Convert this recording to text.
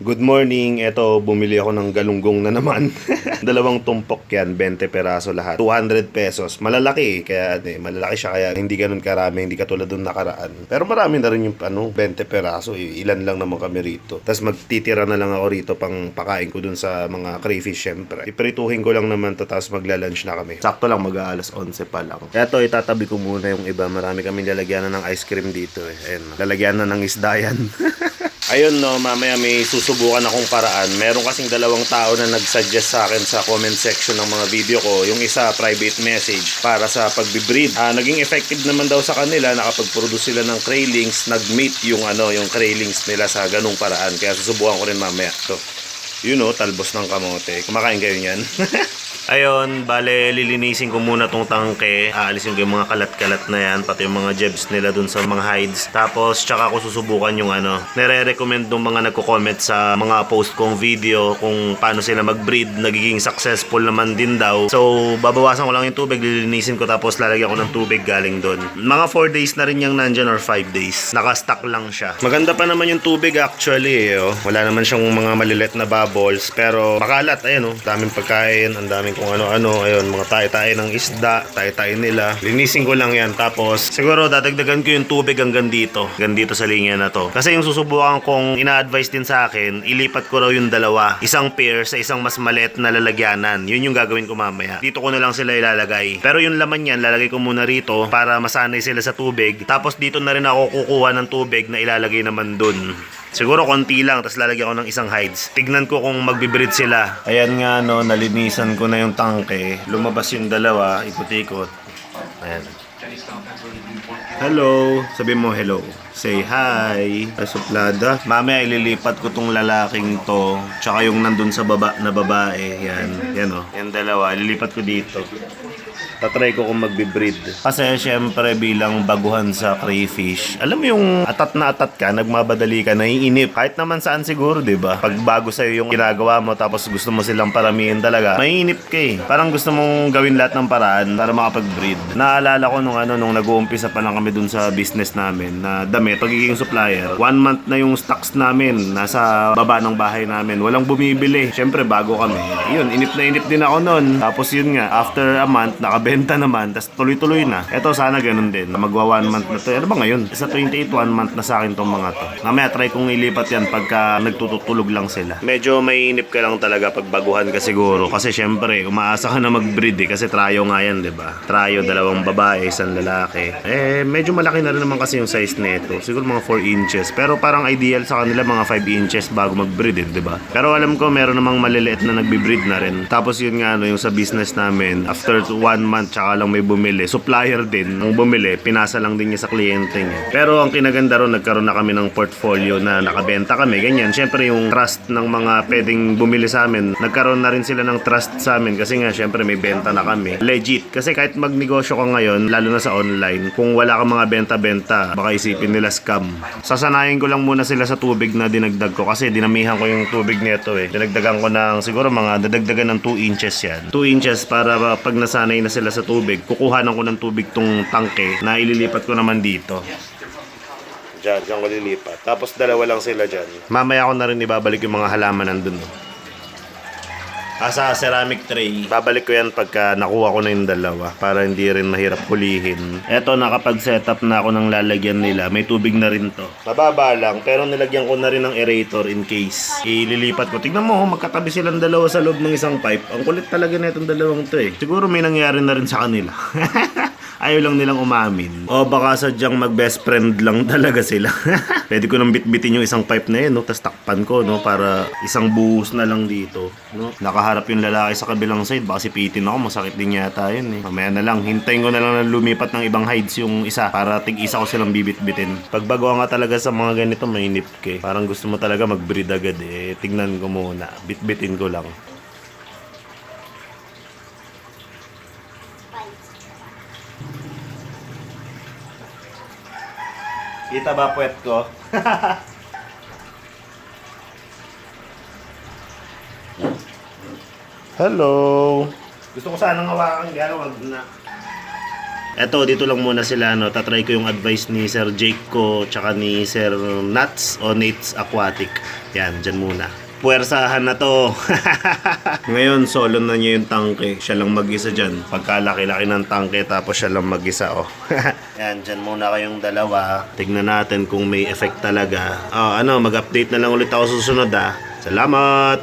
Good morning. Eto, bumili ako ng galunggong na naman. Dalawang tumpok yan, 20 peraso lahat. 200 pesos. Malalaki kaya eh, malalaki siya kaya hindi ganun karami, hindi katulad nung nakaraan. Pero marami na rin yung ano, 20 peraso. Ilan lang naman kami rito. Tapos magtitira na lang ako rito pang pakain ko dun sa mga crayfish syempre. Iprituhin ko lang naman to tapos magla-lunch na kami. Sakto lang mag-aalas 11 pa lang. Eto, itatabi ko muna yung iba. Marami kaming lalagyan ng ice cream dito eh. Ayun, lalagyan na ng isda yan. Ayun no, mamaya may susubukan akong paraan. Meron kasing dalawang tao na nag-suggest sa akin sa comment section ng mga video ko. Yung isa, private message para sa pagbibreed. Ah, naging effective naman daw sa kanila. Nakapag-produce sila ng craylings. Nag-meet yung, ano, yung craylings nila sa ganung paraan. Kaya susubukan ko rin mamaya. To. Yun know, talbos ng kamote. Kumakain kayo niyan. Ayun, bale lilinisin ko muna tong tangke. Aalisin ko yung mga kalat-kalat na yan, pati yung mga jebs nila dun sa mga hides. Tapos, tsaka ko susubukan yung ano. Nire-recommend ng mga nagko-comment sa mga post kong video kung paano sila mag-breed. Nagiging successful naman din daw. So, babawasan ko lang yung tubig, lilinisin ko tapos lalagyan ko ng tubig galing dun. Mga 4 days na rin yung nandyan or 5 days. Nakastock lang siya. Maganda pa naman yung tubig actually eh. Oh. Wala naman siyang mga malilit na bubbles. Pero makalat, ayun oh. Daming pagkain, ang daming kung ano-ano. Ayun, mga tayo-tayo ng isda, tayo-tayo nila. Linisin ko lang yan. Tapos, siguro dadagdagan ko yung tubig hanggang dito. Hanggang dito sa linya na to. Kasi yung susubukan kong ina-advise din sa akin, ilipat ko raw yung dalawa. Isang pair sa isang mas maliit na lalagyanan. Yun yung gagawin ko mamaya. Dito ko na lang sila ilalagay. Pero yung laman yan, lalagay ko muna rito para masanay sila sa tubig. Tapos dito na rin ako kukuha ng tubig na ilalagay naman dun. Siguro konti lang, tapos lalagyan ko ng isang hides. Tignan ko kung magbibreed sila. Ayan nga no, nalinisan ko na yung tangke. Lumabas yung dalawa, ikot-ikot. Ayan. Hello. Sabi mo hello. Say hi. Ay, suplada. Mamaya ililipat ko tong lalaking to. Tsaka yung nandun sa baba na babae. Yan. Yan o. Yan dalawa. Ililipat ko dito. Tatry ko kung magbe-breed. Kasi syempre bilang baguhan sa crayfish, alam mo yung atat na atat ka, nagmabadali ka, naiinip. Kahit naman saan siguro, di ba? Pag bago sa'yo yung ginagawa mo tapos gusto mo silang paramihin talaga, maiinip ka eh. Parang gusto mong gawin lahat ng paraan para makapag-breed. Naalala ko nung ano, nung nag-uumpisa pa lang kami dun sa business namin na damit, pagiging supplier. One month na yung stocks namin, nasa baba ng bahay namin. Walang bumibili. Syempre, bago kami. Yun, inip na inip din ako nun. Tapos yun nga, after a month, nakabenta naman, tapos tuloy-tuloy na. Eto, sana ganun din. Magwa one month na to. Ano ba ngayon? Sa 28, one month na sa akin tong mga to. Mamaya, try kong ilipat yan pagka nagtutulog lang sila. Medyo mainip ka lang talaga pag baguhan ka siguro. Kasi syempre, umaasa ka na mag-breed eh. Kasi tryo nga yan, di ba? Tryo, dalawang babae, isang lalaki. Eh, medyo malaki na rin naman kasi yung size nito. Siguro mga 4 inches. Pero parang ideal sa kanila mga 5 inches bago mag-breed eh, di ba? Pero alam ko, meron namang maliliit na nagbe-breed na rin. Tapos yun nga, ano, yung sa business namin, after one month, tsaka lang may bumili. Supplier din, ang bumili, pinasa lang din niya sa kliyente niya. Pero ang kinaganda ron, nagkaroon na kami ng portfolio na nakabenta kami. Ganyan, syempre yung trust ng mga pwedeng bumili sa amin, nagkaroon na rin sila ng trust sa amin kasi nga syempre may benta na kami. Legit. Kasi kahit magnegosyo ka ngayon, lalo na sa online, kung wala kang mga benta-benta, baka isipin nila scam. Sasanayin ko lang muna sila sa tubig na dinagdag ko kasi dinamihan ko yung tubig nito eh. Dinagdagan ko ng siguro mga dadagdagan ng 2 inches yan. 2 inches para pag nasanay na sila sa tubig, kukuhanan ko ng tubig tong tangke na ililipat ko naman dito. Diyan, diyan ko lilipat. Tapos dalawa lang sila dyan. Mamaya ko na rin ibabalik yung mga halaman nandun. no? Ah, ceramic tray. Babalik ko yan pagka nakuha ko na yung dalawa para hindi rin mahirap hulihin. Eto, nakapag-setup na ako ng lalagyan nila. May tubig na rin to. Mababa lang, pero nilagyan ko na rin ng aerator in case. Ililipat ko. Tignan mo, magkatabi silang dalawa sa loob ng isang pipe. Ang kulit talaga na itong dalawang to eh. Siguro may nangyari na rin sa kanila. Ayaw lang nilang umamin. O baka sadyang mag-best friend lang talaga sila. Pwede ko nang bitbitin yung isang pipe na yun, no? Tapos takpan ko, no? Para isang buhos na lang dito, no? Nakaharap yung lalaki sa kabilang side. Baka sipitin ako, masakit din yata yun, eh. Mamaya na lang, hintayin ko na lang na lumipat ng ibang hides yung isa para tig-isa ko silang bibit-bitin. Pag bago nga talaga sa mga ganito, mainip ka eh. Parang gusto mo talaga mag-breed agad, eh. Tignan ko muna. Bit-bitin ko lang. Kita ba puwet ko? Hello. Gusto ko sanang hawakan yan, wag na. Eto, dito lang muna sila, no. Tatry ko yung advice ni Sir Jake ko, tsaka ni Sir Nuts o Nates Aquatic. Yan, dyan muna. Puwersahan na to. Ngayon, solo na niya yung tangke. Siya lang mag-isa dyan. Pagkalaki-laki ng tangke, tapos siya lang mag-isa, oh. Yan, dyan muna kayong dalawa. Tignan natin kung may effect talaga. Oh, ano, mag-update na lang ulit ako susunod, ah. Salamat!